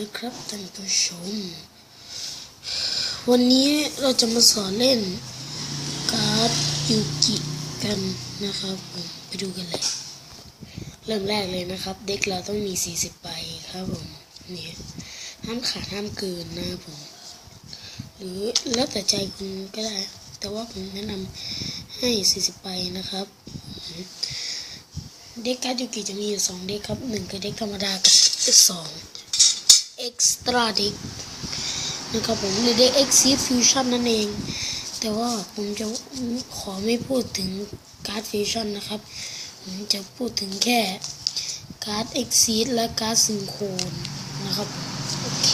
นะครับท่านผู้ชม วันนี้เราจะมาสอนเล่นการ์ดยูกิกันนะครับผมไปดูกันเลย เริ่มแรกเลยนะครับ เด็กเราต้องมี 40ใบครับผมนี่ห้ามขาดห้ามเกินนะผมหรือแล้วแต่ใจคุณก็ได้ แต่ว่าผมแนะนำให้ 40ใบนะครับเด็กการ์ดยูกิจะมีอยู่สองเด็กครับหนึ่งคือเด็กธรรมดากับสอง extra deck นะครับผมหรือ deck exit fusion นั่นเอง แต่ว่าผมจะขอไม่พูดถึงการ์ด fusion นะครับ ผมจะพูดถึงแค่การ์ด exit และการ์ด synchron นะครับโอเค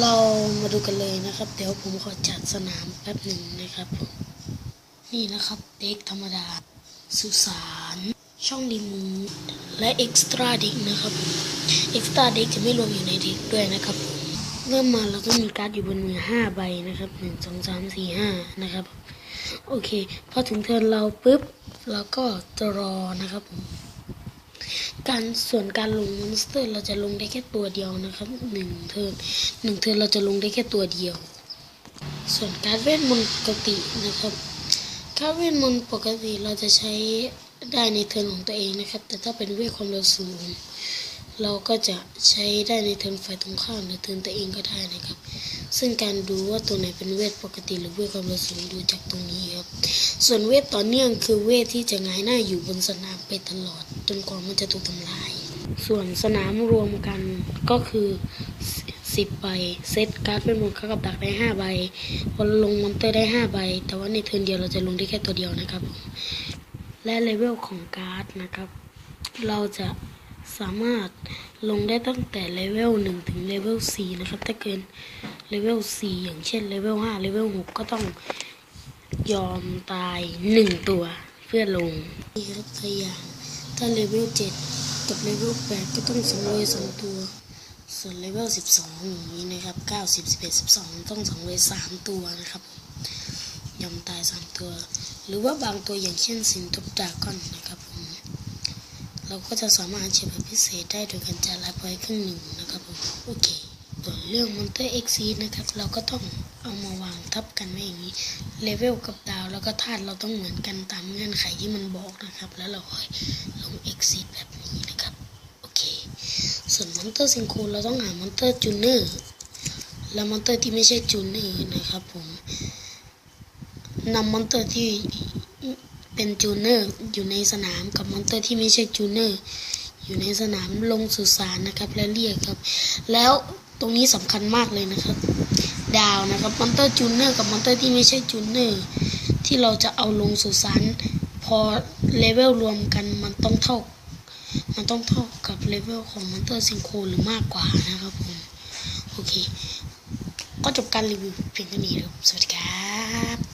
เรามาดูกันเลยนะครับ เดี๋ยวผมขอจัดสนามแป๊บหนึ่งนะครับนี่นะครับเด็กธรรมดา สุสาน ช่องรีมูและ extra deck นะครับ ผม extra deck จะไม่รวมอยู่ในเด็กด้วยนะครับ เริ่มมาเราต้องมีการ์ดอยู่บนมือห้าใบนะครับหนึ่งสองสามสี่ห้านะครับ โอเค พอถึงเทิร์นเราปุ๊บเราก็จะรอนะครับผมการส่วนการลงมอนสเตอร์เราจะลงได้แค่ตัวเดียวนะครับหนึ่งเทิร์นหนึ่งเทิร์นเราจะลงได้แค่ตัวเดียว ส่วนการเวทมนต์ปกตินะครับการเวทมนต์ปกติเราจะใช้ได้ในเทิร์นของตัวเองนะครับ แต่ถ้าเป็นเวทความเร็วสูง เราก็จะใช้ได้ในเทิร์นฝ่ายตรงข้ามหรือเทิร์นตัวเองก็ได้นะครับ ซึ่งการดูว่าตัวไหนเป็นเวทปกติหรือเวทความเร็วสูงดูจากตรงนี้ครับ ส่วนเวทต่อเนื่องคือเวทที่จะงายหน้าอยู่บนสนามไปตลอด จนกว่ามันจะถูกทำลาย ส่วนสนามรวมกันก็คือสิบใบเซตการ์ดเป็นมนต์เข้ากับดักได้ห้าใบพอลงมอนเตอร์ได้ห้าใบ แต่ว่าในเทิร์นเดียวเราจะลงได้แค่ตัวเดียวนะครับผมและเลเวลของการ์ดนะครับ เราจะ สามารถลงได้ตั้งแต่เลเวลหนึ่งถึงเลเวลสี่นะครับ ถ้าเกินเลเวลสี่อย่างเช่นเลเวลห้าเลเวลหกก็ต้องยอมตายหนึ่งตัวเพื่อลงนี่ครับตัวอย่างถ้าเลเวลเจ็ดกับเลเวลแปดก็ต้องสังเวยสองตัว ส่วนเลเวลสิบสองอย่างนี้นะครับเก้าสิบสิบเอ็ดสิบสองต้องสังเวยสามตัวนะครับ ยอมตายสามตัว หรือว่าบางตัวอย่างเช่นสินทบดากอนนะครับ เราก็จะสามารถเช็คแบพิเศษได้โดยการจ่ายรายพอยต์ครึ่งหนึ่งนะครับผมโอเคส่วนเรื่องมอนเตอร์เอ็กซีนะครับ เราก็ต้องเอามาวางทับกันไว้อย่างนี้เลเวลกับดาวแล้วก็ธาตุเราต้องเหมือนกันตามเงื่อนไขที่มันบอกนะครับ แล้วเราค่อยลงเอ็กซีแบบนี้นะครับ โอเค ส่วนมอนเตอร์ซิงโครนเราต้องหามอนเตอร์จูเนอร์และมอนเตอร์ที่ไม่ใช่จูเนอร์นะครับผมนำมอนเตอร์ที่ เป็นจูเนอร์อยู่ในสนามกับมอนเตอร์ที่ไม่ใช่จูเนอร์อยู่ในสนามลงสุสานนะครับ และเรียกครับ แล้วตรงนี้สำคัญมากเลยนะครับ ดาวนะครับมอนเตอร์จูเนอร์กับมอนเตอร์ที่ไม่ใช่จูเนอร์ที่เราจะเอาลงสุสานพอเลเวลรวมกันมันต้องเท่า มันต้องเท่ากับเลเวลของมอนเตอร์ซิงโครหรือมากกว่านะครับผมโอเค ก็จบการรีวิวเพียงเท่านี้ครับสวัสดีครับ